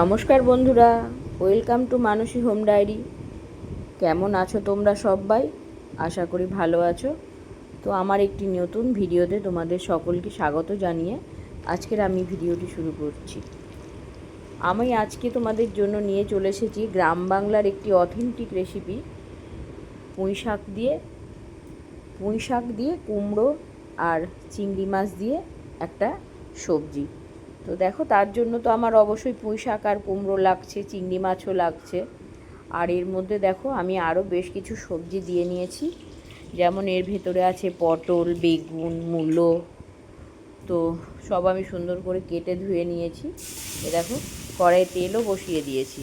নমস্কার বন্ধুরা, welcome to Manasi home diary. কেমন আছো তোমরা সবাই? আশা করি ভালো আছো। তো আমার একটি নতুন ভিডিওতে তোমাদের সকলকে স্বাগত জানিয়ে আজকের আমি ভিডিওটি শুরু করছি। আমি আজকে তোমাদের জন্য নিয়ে চলে এসেছি গ্রাম বাংলার একটি অথেন্টিক রেসিপি পুঁই শাক দিয়ে। পুঁই শাক দিয়ে কুমড়ো আর চিংড়ি মাছ দিয়ে একটা সবজি। তো দেখো, তার জন্য তো আমার অবশ্যই পুঁই শাক আর কুমড়ো লাগছে, চিংড়ি মাছও লাগছে। আর এর মধ্যে দেখো, আমি আরও বেশ কিছু সবজি দিয়ে নিয়েছি। যেমন এর ভেতরে আছে পটল, বেগুন, মূলো। তো সব আমি সুন্দর করে কেটে ধুয়ে নিয়েছি। এ দেখো কড়াই তেলও বসিয়ে দিয়েছি।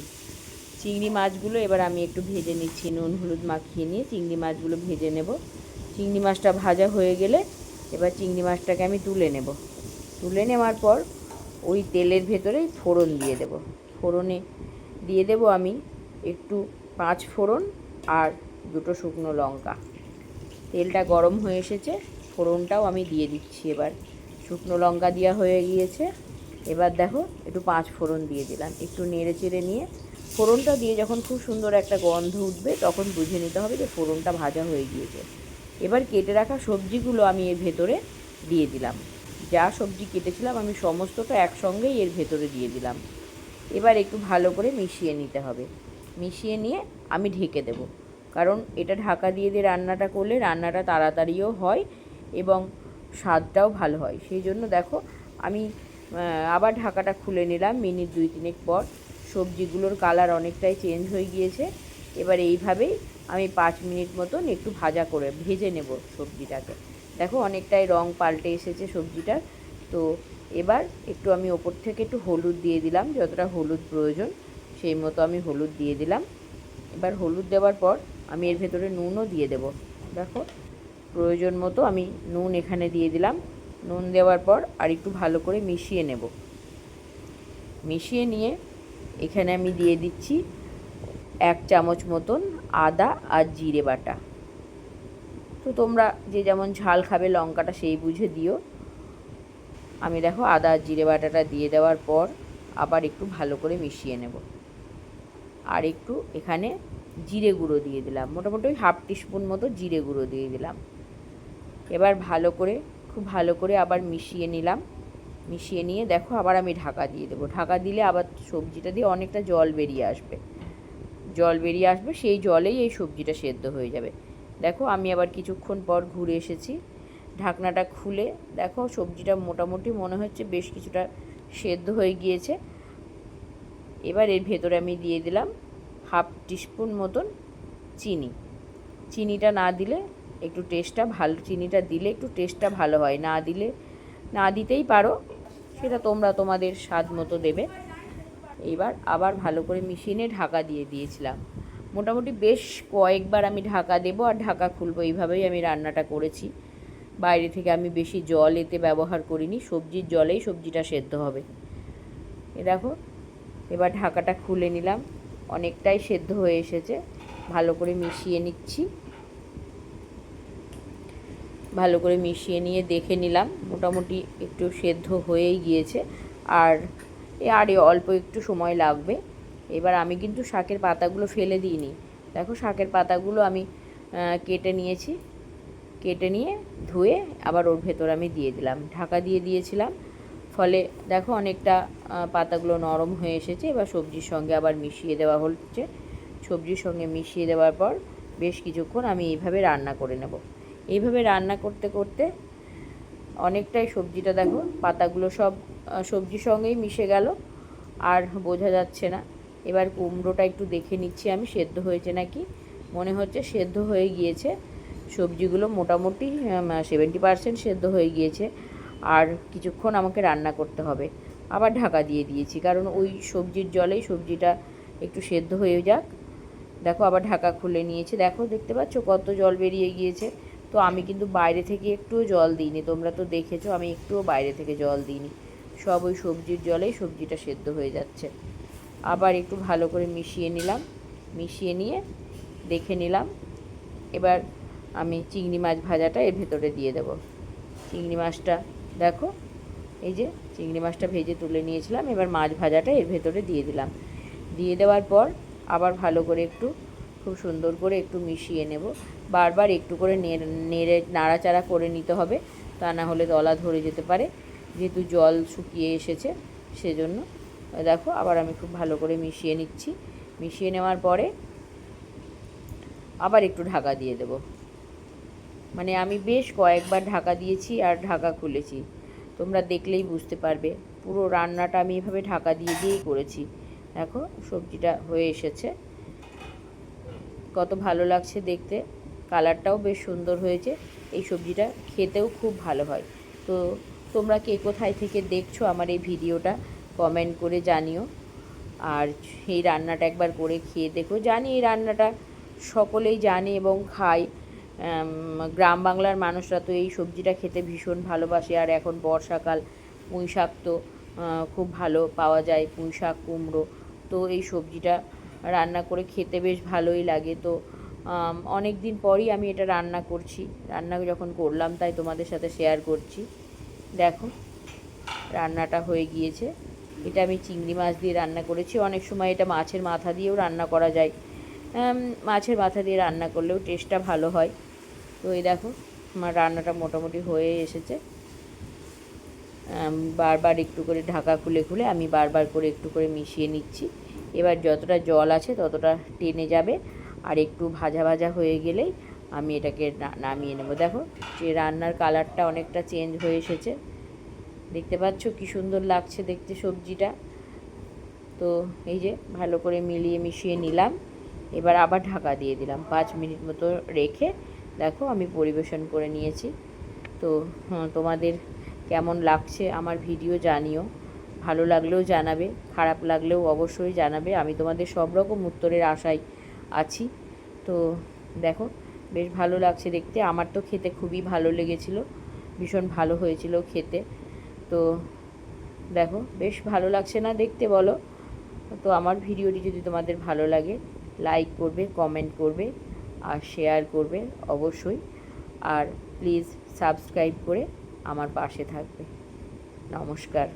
চিংড়ি মাছগুলো এবার আমি একটু ভেজে নিচ্ছি, নুন, হলুদ মাখিয়ে নিয়ে চিংড়ি মাছগুলো ভেজে নেব। চিংড়ি মাছটা ভাজা হয়ে গেলে এবার চিংড়ি মাছটাকে আমি তুলে নেব। তুলে নেওয়ার পর ওই তেলের ভেতরে ফোড়ন দিয়ে দেব। ফোড়নে দিয়ে দেব আমি একটু পাঁচ ফোড়ন আর দুটো শুকনো লঙ্কা। তেলটা গরম হয়ে এসেছে, ফোড়নটাও আমি দিয়ে দিচ্ছি এবার। শুকনো লঙ্কা দেওয়া হয়ে গিয়েছে, এবার দেখো একটু পাঁচ ফোড়ন দিয়ে দিলাম। একটু নেড়ে চেড়ে নিয়ে ফোড়নটা দিয়ে যখন খুব সুন্দর একটা গন্ধ উঠবে, তখন বুঝে নিতে হবে যে ফোড়নটা ভাজা হয়ে গিয়েছে। এবার কেটে রাখা সবজিগুলো আমি এর ভেতরে দিয়ে দিলাম। যা সবজি কেটেছিলাম, আমি সমস্তটা একসঙ্গেই এর ভেতরে দিয়ে দিলাম। এবার একটু ভালো করে মিশিয়ে নিতে হবে। মিশিয়ে নিয়ে আমি ঢেকে দেব। কারণ এটা ঢাকা দিয়ে দিয়ে রান্নাটা করলে রান্নাটা তাড়াতাড়িও হয় এবং স্বাদটাও ভালো হয়। সেই জন্য দেখো, আমি আবার ঢাকাটা খুলে নিলাম মিনিট দুই তিনেক পর। সবজিগুলোর কালার অনেকটাই চেঞ্জ হয়ে গিয়েছে। এবার এইভাবেই আমি পাঁচ মিনিট মতন একটু ভাজা করে ভেজে নেব সবজিটাকে। দেখো, অনেকটাই রং পাল্টে এসেছে সবজিটার তো এবার একটু আমি ওপর থেকে একটু হলুদ দিয়ে দিলাম, যতটা হলুদ প্রয়োজন, সেই মতো আমি হলুদ দিয়ে দিলাম। এবার হলুদ দেওয়ার পর আমি এর ভেতরে নুনও দিয়ে দেব। দেখো, প্রয়োজন মতো আমি নুন এখানে দিয়ে দিলাম। নুন দেওয়ার পর আর একটু ভালো করে মিশিয়ে নেব। মিশিয়ে নিয়ে এখানে আমি দিয়ে দিচ্ছি এক চামচ মতন আদা আর জিরে বাটা। তো তোমরা যে যেমন ঝাল খাবে, লঙ্কাটা সেই বুঝে দিও। আমি দেখো আদা, জিরে বাটাটা দিয়ে দেওয়ার পর আবার একটু ভালো করে মিশিয়ে নেব। আর একটু এখানে জিরে গুঁড়ো দিয়ে দিলাম। মোটামুটি ওই হাফ টিস্পুন মতো জিরে গুঁড়ো দিয়ে দিলাম। এবার ভালো করে, খুব ভালো করে আবার মিশিয়ে নিলাম। মিশিয়ে নিয়ে দেখো আবার আমি ঢাকা দিয়ে দেবো। ঢাকা দিলে আবার সবজিটা দিয়ে অনেকটা জল বেরিয়ে আসবে। জল বেরিয়ে আসবে, সেই জলেই এই সবজিটা সেদ্ধ হয়ে যাবে। দেখো, আমি আবার কিছুক্ষণ পর ঘুরে এসেছি। ঢাকনাটা খুলে দেখো, সবজিটা মোটামুটি মনে হচ্ছে বেশ কিছুটা সেদ্ধ হয়ে গিয়েছে। এবার এর ভেতরে আমি দিয়ে দিলাম হাফ টিস্পুন মতন চিনি। চিনিটা না দিলে একটু টেস্টটা ভালো, চিনিটা দিলে একটু টেস্টটা ভালো হয়। না দিলে, না দিতেই পারো, সেটা তোমরা তোমাদের স্বাদ মতো দেবে। এবার আবার ভালো করে মিশিয়ে ঢাকা দিয়ে দিয়েছিলাম। মোটামুটি বেশ কয়েকবার আমি ঢাকা দেবো আর ঢাকা খুলবো। এইভাবেই আমি রান্নাটা করেছি। বাইরে থেকে আমি বেশি জল এতে ব্যবহার করিনি। সবজির জলেই সবজিটা সেদ্ধ হবে। এ দেখো, এবার ঢাকাটা খুলে নিলাম। অনেকটাই সেদ্ধ হয়ে এসেছে। ভালো করে মিশিয়ে নিচ্ছি। ভালো করে মিশিয়ে নিয়ে দেখে নিলাম। মোটামুটি একটু সেদ্ধ হয়েই গিয়েছে। আর এ, আর অল্প একটু সময় লাগবে। এবার আমি কিন্তু শাকের পাতাগুলো ফেলে দিইনি। দেখো শাকের পাতাগুলো আমি কেটে নিয়েছি। কেটে নিয়ে ধুয়ে আবার ওর ভেতর আমি দিয়ে দিলাম। ঢাকা দিয়ে দিয়েছিলাম। ফলে দেখো অনেকটা পাতাগুলো নরম হয়ে এসেছে। এবার সবজির সঙ্গে আবার মিশিয়ে দেওয়া হচ্ছে। সবজির সঙ্গে মিশিয়ে দেওয়ার পর বেশ কিছুক্ষণ আমি এইভাবে রান্না করে নেব। এইভাবে রান্না করতে করতে অনেকটাই সবজিটা দেখো, পাতাগুলো সব সবজির সঙ্গেই মিশে গেল। আর বোঝা যাচ্ছে না এবার কুমড়োটা একটু দেখে নিচ্ছি আমি, সেদ্ধ হয়েছে নাকি? মনে হচ্ছে সেদ্ধ হয়ে গিয়েছে। সবজিগুলো মোটামুটি সেভেন্টি পারসেন্ট সেদ্ধ হয়ে গিয়েছে। আর কিছুক্ষণ আমাকে রান্না করতে হবে। আবার ঢাকা দিয়ে দিয়েছি, কারণ ওই সবজির জলেই সবজিটা একটু সেদ্ধ হয়ে যাক। দেখো, আবার ঢাকা খুলে নিয়েছে। দেখো, দেখতে পাচ্ছ কত জল বেরিয়ে গিয়েছে। তো আমি কিন্তু বাইরে থেকে একটুও জল দিইনি। তোমরা তো দেখেছ, আমি একটুও বাইরে থেকে জল দিইনি। সব ওই সবজির জলেই সবজিটা সেদ্ধ হয়ে যাচ্ছে। আবার একটু ভালো করে মিশিয়ে নিলাম। মিশিয়ে নিয়ে দেখে নিলাম। এবার আমি চিংড়ি মাছ ভাজাটা এর ভেতরে দিয়ে দেব। চিংড়ি মাছটা দেখো, এই যে চিংড়ি মাছটা ভেজে তুলে নিয়েছিলাম। এবার মাছ ভাজাটা এর ভেতরে দিয়ে দিলাম। দিয়ে দেওয়ার পর আবার ভালো করে একটু, খুব সুন্দর করে একটু মিশিয়ে নেব। বারবার একটু করে নেড়ে নেড়ে, নাড়াচাড়া করে নিতে হবে। তা না হলে দলা ধরে যেতে পারে। যেহেতু জল শুকিয়ে এসেছে, সেজন্য দেখো, আবার আমি খুব ভালো করে মিশিয়ে নিচ্ছি। মিশিয়ে নেওয়ার পরে আবার একটু ঢাকা দিয়ে দেব। মানে আমি বেশ কয়েকবার ঢাকা দিয়েছি আর ঢাকা খুলেছি। তোমরা দেখলেই বুঝতে পারবে, পুরো রান্নাটা আমি এভাবে ঢাকা দিয়ে দিয়েই করেছি। দেখো, সবজিটা হয়ে এসেছে। কত ভালো লাগছে দেখতে। কালারটাও বেশ সুন্দর হয়েছে। এই সবজিটা খেতেও খুব ভালো হয়। তো তোমরা কে কোথায় থেকে দেখছ আমার এই ভিডিওটা? কমেন্ট করে জানিও। আর এই রান্নাটা একবার করে খেয়ে দেখো। জানি এই রান্নাটা সকলেই জানে এবং খায়। গ্রাম বাংলার মানুষরা তো এই সবজিটা খেতে ভীষণ ভালোবাসে। আর এখন বর্ষাকাল, পুঁই শাক তো খুব ভালো পাওয়া যায়, পুঁই শাক, কুমড়ো। তো এই সবজিটা রান্না করে খেতে বেশ ভালোই লাগে। তো অনেক দিন পরই আমি এটা রান্না করছি। রান্না যখন করলাম তাই তোমাদের সাথে শেয়ার করছি। দেখো, রান্নাটা হয়ে গিয়েছে। এটা আমি চিংড়ি মাছ দিয়ে রান্না করেছি। অনেক সময় এটা মাছের মাথা দিয়েও রান্না করা যায়। মাছের মাথা দিয়ে রান্না করলেও টেস্টটা ভালো হয়। তো এই দেখো, আমার রান্নাটা মোটামুটি হয়ে এসেছে। বারবার একটু করে ঢাকা খুলে খুলে আমি বারবার করে একটু করে মিশিয়ে নিচ্ছি। এবার যতটা জল আছে ততটা টেনে যাবে। আর একটু ভাজা ভাজা হয়ে গেলেই আমি এটাকে নামিয়ে নেব। দেখো, যে রান্নার কালারটা অনেকটা চেঞ্জ হয়ে এসেছে। দেখতে পাচ্ছ কি সুন্দর লাগছে দেখতে সবজিটা। তো এই যে ভালো করে মিলিয়ে মিশিয়ে নিলাম। এবার আবার ঢাকা দিয়ে দিলাম। পাঁচ মিনিট মতো রেখে দেখো আমি পরিবেশন করে নিয়েছি। তো তোমাদের কেমন লাগছে আমার ভিডিও জানিও। ভালো লাগলেও জানাবে, খারাপ লাগলেও অবশ্যই জানাবে। আমি তোমাদের সব রকম উত্তরের আশায় আছি। তো দেখো, বেশ ভালো লাগছে দেখতে। আমার তো খেতে খুবই ভালো লেগেছিল। ভীষণ ভালো হয়েছিল খেতে। তো দেখো, বেশ ভালো লাগছে না দেখতে, বলো। তো আমার ভিডিওটি যদি তোমাদের ভালো লাগে লাইক করবে কমেন্ট করবে, আর শেয়ার করবে অবশ্যই। আর প্লিজ সাবস্ক্রাইব করে আমার পাশে থাকবে। নমস্কার।